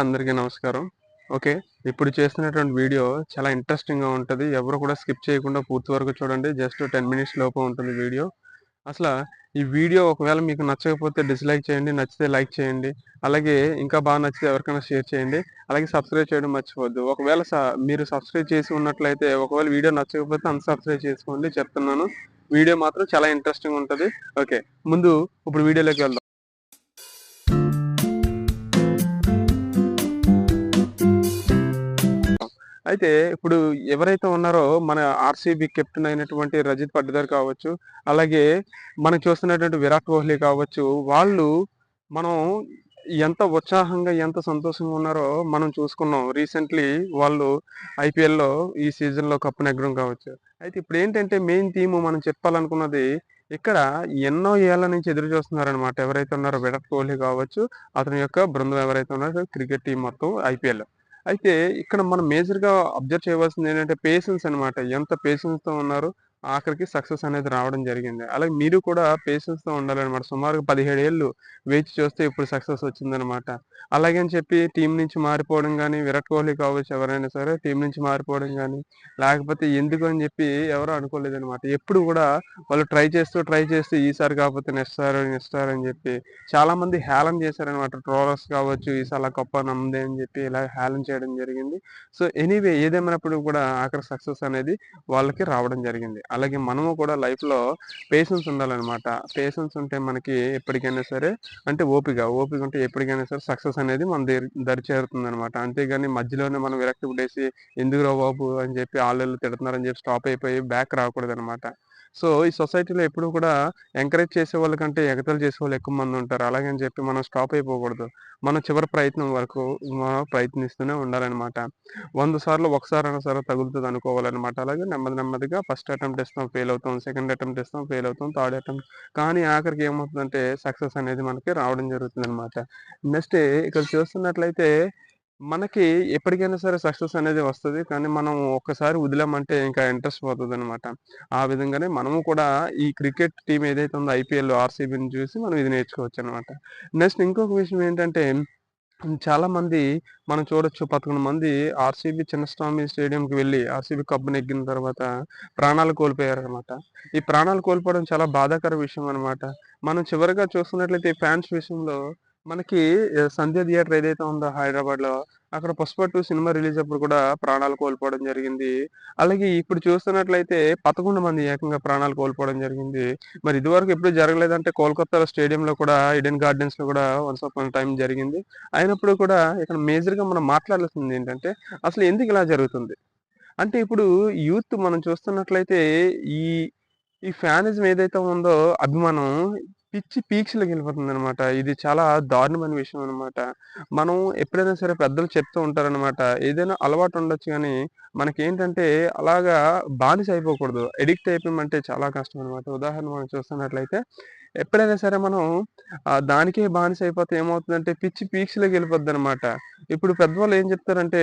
అందరికీ నమస్కారం. ఓకే ఇప్పుడు చేస్తున్నటువంటి వీడియో చాలా ఇంట్రెస్టింగ్గా ఉంటుంది. ఎవరు కూడా స్కిప్ చేయకుండా పూర్తి వరకు చూడండి. జస్ట్ టెన్ మినిట్స్ లోపు ఉంటుంది వీడియో. అసలు ఈ వీడియో ఒకవేళ మీకు నచ్చకపోతే డిస్లైక్ చేయండి నచ్చితే లైక్ చేయండి. అలాగే ఇంకా బాగా నచ్చితే ఎవరికైనా షేర్ చేయండి. అలాగే సబ్స్క్రైబ్ చేయడం మర్చిపోవద్దు. ఒకవేళ మీరు సబ్స్క్రైబ్ చేసి ఉన్నట్లయితే ఒకవేళ వీడియో నచ్చకపోతే అన్సబ్స్క్రైబ్ చేసుకోండి. చెప్తున్నాను. వీడియో మాత్రం చాలా ఇంట్రెస్టింగ్ ఉంటుంది. ఓకే ముందు ఇప్పుడు వీడియోలోకి వెళ్దాం. అయితే ఇప్పుడు ఎవరైతే ఉన్నారో మన ఆర్సీబీ కెప్టెన్ అయినటువంటి రజిత్ పడ్డదర్ కావచ్చు అలాగే మనం చూస్తున్నటువంటి విరాట్ కోహ్లీ కావచ్చు వాళ్ళు మనం ఎంత ఉత్సాహంగా ఎంత సంతోషంగా ఉన్నారో మనం చూసుకున్నాం. రీసెంట్లీ వాళ్ళు ఐపీఎల్లో ఈ సీజన్లో కప్పు నెగ్గడం కావచ్చు. అయితే ఇప్పుడు ఏంటంటే మెయిన్ థీమ్ మనం చెప్పాలనుకున్నది ఇక్కడ ఎన్నో ఏళ్ళ నుంచి ఎదురు చూస్తున్నారనమాట ఎవరైతే ఉన్నారో విరాట్ కోహ్లీ కావచ్చు అతని యొక్క బృందం ఎవరైతే ఉన్నారో క్రికెట్ టీం మొత్తం ఐపీఎల్. అయితే ఇక్కడ మనం మేజర్గా అబ్జర్వ్ చేయవలసింది ఏంటంటే పేషెన్స్ అనమాట ఎంత పేషెన్స్తో ఉన్నారు ఆఖరికి సక్సెస్ అనేది రావడం జరిగింది. అలాగే మీరు కూడా పేషెన్స్తో ఉండాలన్నమాట. సుమారుగా పదిహేడు ఏళ్ళు వేచి చూస్తే ఇప్పుడు సక్సెస్ వచ్చిందనమాట అలాగే అని చెప్పి టీం నుంచి మారిపోవడం కానీ విరాట్ కోహ్లీ కావచ్చు ఎవరైనా సరే టీం నుంచి మారిపోవడం కానీ లేకపోతే ఎందుకు అని చెప్పి ఎవరు అనుకోలేదనమాట ఎప్పుడు కూడా వాళ్ళు ట్రై చేస్తూ ట్రై చేస్తూ ఈసారి కాకపోతే నెక్స్ట్ సార్ నెక్స్ట్ సార్ అని చెప్పి చాలా మంది హేళన చేశారనమాట ట్రోలర్స్ కావచ్చు ఈసారి గొప్ప నమ్మదే అని చెప్పి ఇలా హేళన చేయడం జరిగింది. సో ఎనీవే ఏదేమైనప్పుడు కూడా ఆఖరి సక్సెస్ అనేది వాళ్ళకి రావడం జరిగింది. అలాగే మనము కూడా లైఫ్లో పేషెన్స్ ఉండాలన్నమాట. పేషెన్స్ ఉంటే మనకి ఎప్పటికైనా సరే అంటే ఓపిక ఓపిక ఉంటే ఎప్పటికైనా సరే సక్సెస్ అనేది మన దరి చేరుతుంది అనమాట అంతేగాని మధ్యలోనే మనం విరక్తి పుట్టేసి ఎందుకు రా బాబు అని చెప్పి ఆళ్ళు తిడుతున్నారని చెప్పి స్టాప్ అయిపోయి బ్యాక్ రాకూడదు అనమాట సో ఈ సొసైటీలో ఎప్పుడు కూడా ఎంకరేజ్ చేసే వాళ్ళకంటే ఎగతలు చేసే వాళ్ళు ఎక్కువ మంది ఉంటారు. అలాగని చెప్పి మనం స్టాప్ అయిపోకూడదు. మన చివరి ప్రయత్నం వరకు మనం ప్రయత్నిస్తూనే ఉండాలన్నమాట. వంద సార్లు ఒకసారైనా సరే తగులుతుంది అనుకోవాలన్నమాట. అలాగే నెమ్మది నెమ్మదిగా ఫస్ట్ అటెంప్ట్ ఇస్తాం ఫెయిల్ అవుతాం సెకండ్ అటెంప్ట్ ఇస్తాం ఫెయిల్ అవుతాం థర్డ్ అటెంప్ట్. కానీ ఆఖరికి ఏమవుతుందంటే సక్సెస్ అనేది మనకి రావడం జరుగుతుంది అనమాట నెక్స్ట్ ఇక్కడ చూస్తున్నట్లయితే మనకి ఎప్పటికైనా సరే సక్సెస్ అనేది వస్తుంది. కానీ మనం ఒక్కసారి వదిలామంటే ఇంకా ఇంట్రెస్ట్ పోతుంది అనమాట ఆ విధంగానే మనము కూడా ఈ క్రికెట్ టీం ఏదైతే ఉందో ఐపీఎల్ ఆర్సీబీని చూసి మనం ఇది నేర్చుకోవచ్చు అనమాట నెక్స్ట్ ఇంకొక విషయం ఏంటంటే చాలా మంది మనం చూడొచ్చు పదకొండు మంది ఆర్సీబీ చిన్నస్వామి స్టేడియంకి వెళ్ళి ఆర్సీబీ కప్పు నెగ్గిన తర్వాత ప్రాణాలు కోల్పోయారనమాట ఈ ప్రాణాలు కోల్పోవడం చాలా బాధాకర విషయం అనమాట మనం చివరిగా చూస్తున్నట్లయితే ఫ్యాన్స్ విషయంలో మనకి సంధ్య థియేటర్ ఏదైతే ఉందో హైదరాబాద్లో అక్కడ పుష్ప టూ సినిమా రిలీజ్ అప్పుడు కూడా ప్రాణాలు కోల్పోవడం జరిగింది. అలాగే ఇప్పుడు చూస్తున్నట్లయితే పదకొండు మంది ఏకంగా ప్రాణాలు కోల్పోవడం జరిగింది. మరి ఇదివరకు ఎప్పుడు జరగలేదంటే కోల్కతా స్టేడియంలో కూడా ఇడెన్ గార్డెన్స్లో కూడా వన్స్ ఆఫ్ టైం జరిగింది. అయినప్పుడు కూడా ఇక్కడ మేజర్గా మనం మాట్లాడాల్సింది ఏంటంటే అసలు ఎందుకు ఇలా జరుగుతుంది? అంటే ఇప్పుడు యూత్ మనం చూస్తున్నట్లయితే ఈ ఈ ఫ్యానిజం ఏదైతే ఉందో అభిమానం పిచ్చి పీక్స్‌లోకి అనమాట ఇది చాలా దారుణమైన విషయం అనమాట. మనం ఎప్పుడైనా సరే పెద్దలు చెప్తూ ఉంటారనమాట. ఏదైనా అలవాటు ఉండొచ్చు కానీ మనకేంటంటే అలాగా బానిస అయిపోకూడదు. ఎడిక్ట్ అయిపోయామంటే చాలా కష్టం అనమాట. ఉదాహరణ మనం చూస్తున్నట్లయితే ఎప్పుడైనా సరే మనం దానికే బానిస అయిపోతే ఏమవుతుందంటే పిచ్చి పీక్స్‌లోకి అనమాట ఇప్పుడు పెద్దవాళ్ళు ఏం చెప్తారంటే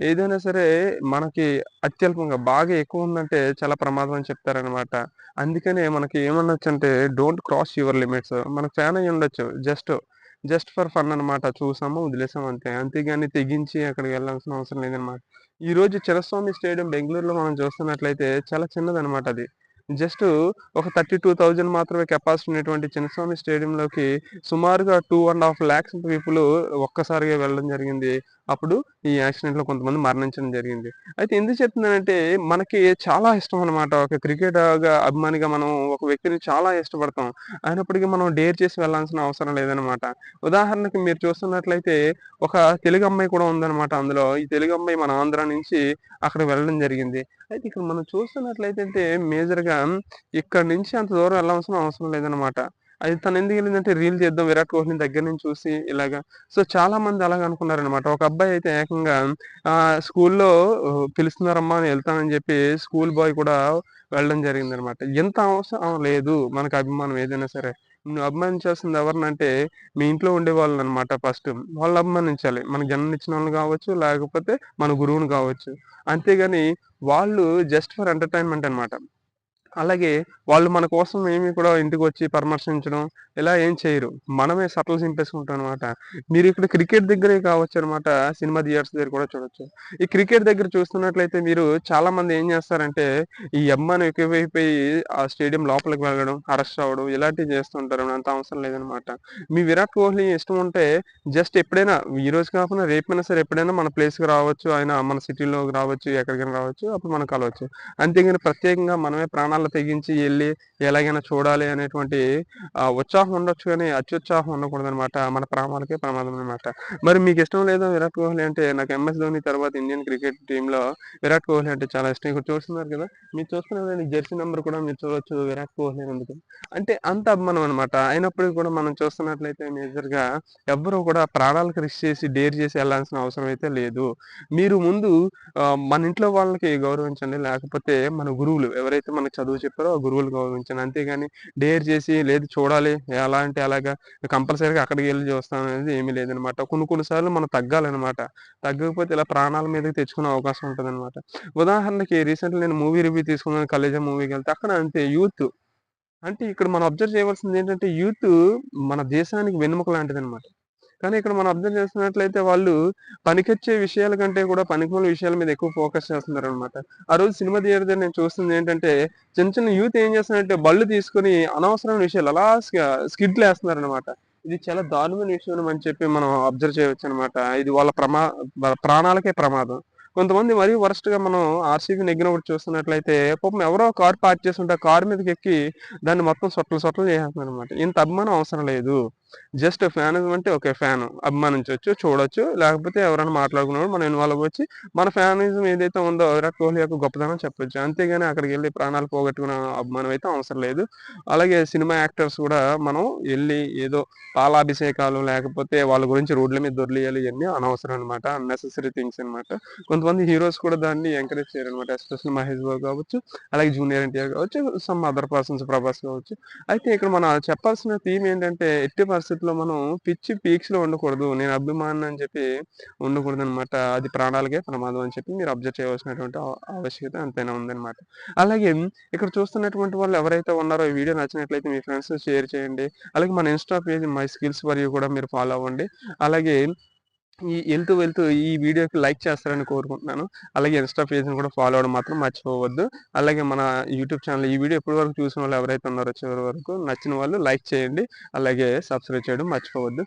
ఏదైనా సరే మనకి అత్యల్పంగా బాగా ఎక్కువ ఉందంటే చాలా ప్రమాదం అని చెప్తారనమాట. అందుకనే మనకి ఏమనొచ్చంటే డోంట్ క్రాస్ యువర్ లిమిట్స్. మనకు ఫ్యాన్ అయ్యి ఉండొచ్చు. జస్ట్, జస్ట్ ఫర్ ఫన్ అనమాట. చూసాము, వదిలేసాము అంతే. అంతేగాని తెగించి అక్కడికి వెళ్ళాల్సిన అవసరం లేదనమాట. ఈరోజు చిరస్వామి స్టేడియం బెంగళూరులో మనం చూస్తున్నట్లయితే చాలా చిన్నదనమాట అది. జస్ట్ ఒక థర్టీ టూ థౌజండ్ మాత్రమే కెపాసిటీ ఉన్నటువంటి చిన్నస్వామి స్టేడియంలోకి సుమారుగా two and half lakhs people ఒక్కసారిగా వెళ్ళడం జరిగింది. అప్పుడు ఈ యాక్సిడెంట్లో కొంతమంది మరణించడం జరిగింది. అయితే ఎందుకు చెప్తున్నానంటే మనకి చాలా ఇష్టం అనమాట ఒక క్రికెట్ అభిమానిగా మనం ఒక వ్యక్తిని చాలా ఇష్టపడతాం. అయినప్పటికీ మనం డేర్ చేసి వెళ్ళాల్సిన అవసరం లేదనమాట ఉదాహరణకి మీరు చూస్తున్నట్లయితే ఒక తెలుగు అమ్మాయి కూడా ఉందన్నమాట అందులో. ఈ తెలుగు అమ్మాయి మన ఆంధ్ర నుంచి అక్కడ వెళ్ళడం జరిగింది. అయితే ఇక్కడ మనం చూస్తున్నట్లయితే మేజర్గా ఇక్కడ నుంచి అంత దూరం వెళ్ళాల్సిన అవసరం లేదనమాట అది తను ఎందుకు వెళ్ళిందంటే రీల్ చేద్దాం విరాట్ కోహ్లీని దగ్గర నుంచి చూసి ఇలాగా. సో చాలా మంది అలాగ అనుకున్నారనమాట ఒక అబ్బాయి అయితే ఏకంగా ఆ స్కూల్లో పిలుస్తున్నారమ్మా అని వెళ్తానని చెప్పి స్కూల్ బాయ్ కూడా వెళ్ళడం జరిగింది అనమాట ఎంత అవసరం లేదు మనకు అభిమానం ఏదైనా సరే. నువ్వు అభిమానించాల్సింది ఎవరినంటే మీ ఇంట్లో ఉండే వాళ్ళని అనమాట ఫస్ట్. వాళ్ళు అభిమానించాలి. మన జన్మనిచ్చిన వాళ్ళు కావచ్చు లేకపోతే మన గురువుని కావచ్చు. అంతేగాని వాళ్ళు జస్ట్ ఫర్ ఎంటర్టైన్మెంట్ అనమాట అలాగే వాళ్ళు మన కోసం ఏమి కూడా ఇంటికి వచ్చి పరామర్శించడం ఇలా ఏం చేయరు. మనమే షర్టులు సింపేసుకుంటాం అనమాట. మీరు ఇక్కడ క్రికెట్ దగ్గరే కావచ్చు అనమాట. సినిమా థియేటర్స్ దగ్గర కూడా చూడొచ్చు. ఈ క్రికెట్ దగ్గర చూస్తున్నట్లయితే మీరు చాలా మంది ఏం చేస్తారంటే ఈ ఎమ్మని ఎక్కువైపోయి ఆ స్టేడియం లోపలికి వెళ్ళడం, అరెస్ట్ అవ్వడం ఇలాంటివి చేస్తుంటారు. అంత అవసరం లేదనమాట. మీ విరాట్ కోహ్లీ ఇష్టం ఉంటే జస్ట్ ఎప్పుడైనా ఈ రోజు కాకుండా రేపైనా సరే ఎప్పుడైనా మన ప్లేస్‌కి రావచ్చు. ఆయన మన సిటీలోకి రావచ్చు. ఎక్కడికైనా రావచ్చు. అప్పుడు మనం కలవచ్చు. అంతేగాని ప్రత్యేకంగా మనమే ప్రాణాలు తెగించి వెళ్ళి ఎలాగైనా చూడాలి అనేటువంటి ఉత్సాహం ఉండొచ్చు కానీ అత్యుత్సాహం ఉండకూడదు అనమాట మన ప్రాణాలకే ప్రమాదం అనమాట. మరి మీకు ఇష్టం లేదా విరాట్ కోహ్లీ అంటే? నాకు ఎంఎస్ ధోని తర్వాత ఇండియన్ క్రికెట్ టీంలో విరాట్ కోహ్లీ అంటే చాలా ఇష్టం. ఇక్కడ చూస్తున్నారు కదా! మీరు చూస్తున్నారు జెర్సీ నెంబర్ కూడా మీరు చూడొచ్చు విరాట్ కోహ్లీ ఎందుకు అంటే అంత అభిమానం అనమాట. అయినప్పటికీ కూడా మనం చూస్తున్నట్లయితే మేజర్‌గా ఎవ్వరు కూడా ప్రాణాలకు రిస్క్ చేసి, డేర్ చేసి వెళ్ళాల్సిన అవసరం అయితే లేదు. మీరు ముందు మన ఇంట్లో వాళ్ళకి గౌరవించండి. లేకపోతే మన గురువులు ఎవరైతే మనకు చదువు చెప్పారో ఆ గురువులు గౌరవించాను అంతేగాని డేర్ చేసి లేదు చూడాలి ఎలా అంటే అలాగా కంపల్సరీగా అక్కడికి వెళ్ళి చూస్తాను అనేది ఏమీ లేదనమాట. కొన్ని కొన్ని సార్లు మనం తగ్గాలన్నమాట తగ్గకపోతే ఇలా ప్రాణాల మీదకి తెచ్చుకునే అవకాశం ఉంటదనమాట. ఉదాహరణకి రీసెంట్‌లీ నేను మూవీ రివ్యూ తీసుకున్నాను 'కలేజా' మూవీకెళ్తే అక్కడ అంతే యూత్ అంటే ఇక్కడ మనం అబ్జర్వ్ చేయవలసింది ఏంటంటే యూత్ మన దేశానికి వెన్నుముక లాంటిది అనమాట కానీ ఇక్కడ మనం అబ్జర్వ్ చేస్తున్నట్లయితే వాళ్ళు పనికొచ్చే విషయాల కంటే కూడా పనికిమాలిన విషయాల మీద ఎక్కువ ఫోకస్ చేస్తున్నారనమాట. ఆ రోజు సినిమా థియేటర్ దగ్గర నేను చూస్తుంది ఏంటంటే చిన్న చిన్న యూత్ ఏం చేస్తున్నారంటే బళ్ళు తీసుకొని అనవసరమైన విషయాలు అలా స్కిడ్లు వేస్తున్నారు అనమాట ఇది చాలా దారుణమైన విషయం అని చెప్పి మనం అబ్జర్వ్ చేయవచ్చు అనమాట ఇది వాళ్ళ ప్రమా ప్రాణాలకే ప్రమాదం. కొంతమంది మరీ వరస్ట్గా మనం ఆర్‌సీబీ ఒకటి చూస్తున్నట్లయితే పాపం ఎవరో కార్ పార్క్ చేసి ఉంటే కార్ మీదకి ఎక్కి దాన్ని మొత్తం సొట్టలు సొట్టలు చేసేస్తున్నారనమాట. ఇంత అభిమానం అవసరం లేదు. జస్ట్ ఫ్యాన్ అంటే ఓకే. ఫ్యాన్ అభిమానించవచ్చు చూడొచ్చు. లేకపోతే ఎవరైనా మాట్లాడుకున్నప్పుడు మనం ఇన్వాల్వ్ వచ్చి మన ఫ్యానిజం ఏదైతే ఉందో విరాట్ కోహ్లీ యొక్క గొప్పతనం చెప్పొచ్చు. అంతేగాని అక్కడికి వెళ్ళి ప్రాణాలు పోగొట్టుకునే అభిమానం అయితే అవసరం లేదు. అలాగే సినిమా యాక్టర్స్ కూడా మనం వెళ్ళి ఏదో పాలాభిషేకాలు లేకపోతే వాళ్ళ గురించి రోడ్ల మీద దొరియాలి ఇవన్నీ అనవసరం అనమాట. అన్నెసెసరీ థింగ్స్ అనమాట. కొంతమంది హీరోస్ కూడా దాన్ని ఎంకరేజ్ చేయరనమాట. ఎస్పెషల్ మహేష్ బాబు కావచ్చు, అలాగే జూనియర్ ఎన్టీఆర్ కావచ్చు, సమ్ అదర్ పర్సన్స్ ప్రభాస్ కావచ్చు. అయితే ఇక్కడ మనం చెప్పాల్సిన థీమ్ ఏంటంటే ఎట్టి పరిస్థితుల్లో మనం పిచ్చి పీక్స్‌లో ఉండకూడదు. నేను అభిమానం అని చెప్పి ఉండకూడదనమాట. అది ప్రాణాలకే ప్రమాదం అని చెప్పి మీరు అబ్జర్వ్ చేయవలసినటువంటి ఆవశ్యకత ఎంతైనా ఉందన్నమాట అలాగే ఇక్కడ చూస్తున్నటువంటి వాళ్ళు ఎవరైతే ఉన్నారో ఈ వీడియో నచ్చినట్లయితే మీ ఫ్రెండ్స్ షేర్ చేయండి. అలాగే మన ఇన్‌స్టా పేజ్ మై స్కిల్స్ మరియు కూడా మీరు ఫాలో అవ్వండి. అలాగే ఈ వెళ్తూ వెళ్తూ ఈ వీడియోకి లైక్ చేస్తారని కోరుకుంటున్నాను. అలాగే ఇన్‌స్టా పేజ్‌ని కూడా ఫాలో అవ్వడం మాత్రం మర్చిపోవద్దు. అలాగే మన యూట్యూబ్ ఛానల్ ఈ వీడియో ఇప్పటి వరకు చూసిన వాళ్ళు ఎవరైతే ఉన్నారో చివరి వరకు నచ్చిన వాళ్ళు లైక్ చేయండి. అలాగే సబ్స్క్రైబ్ చేయడం మర్చిపోవద్దు.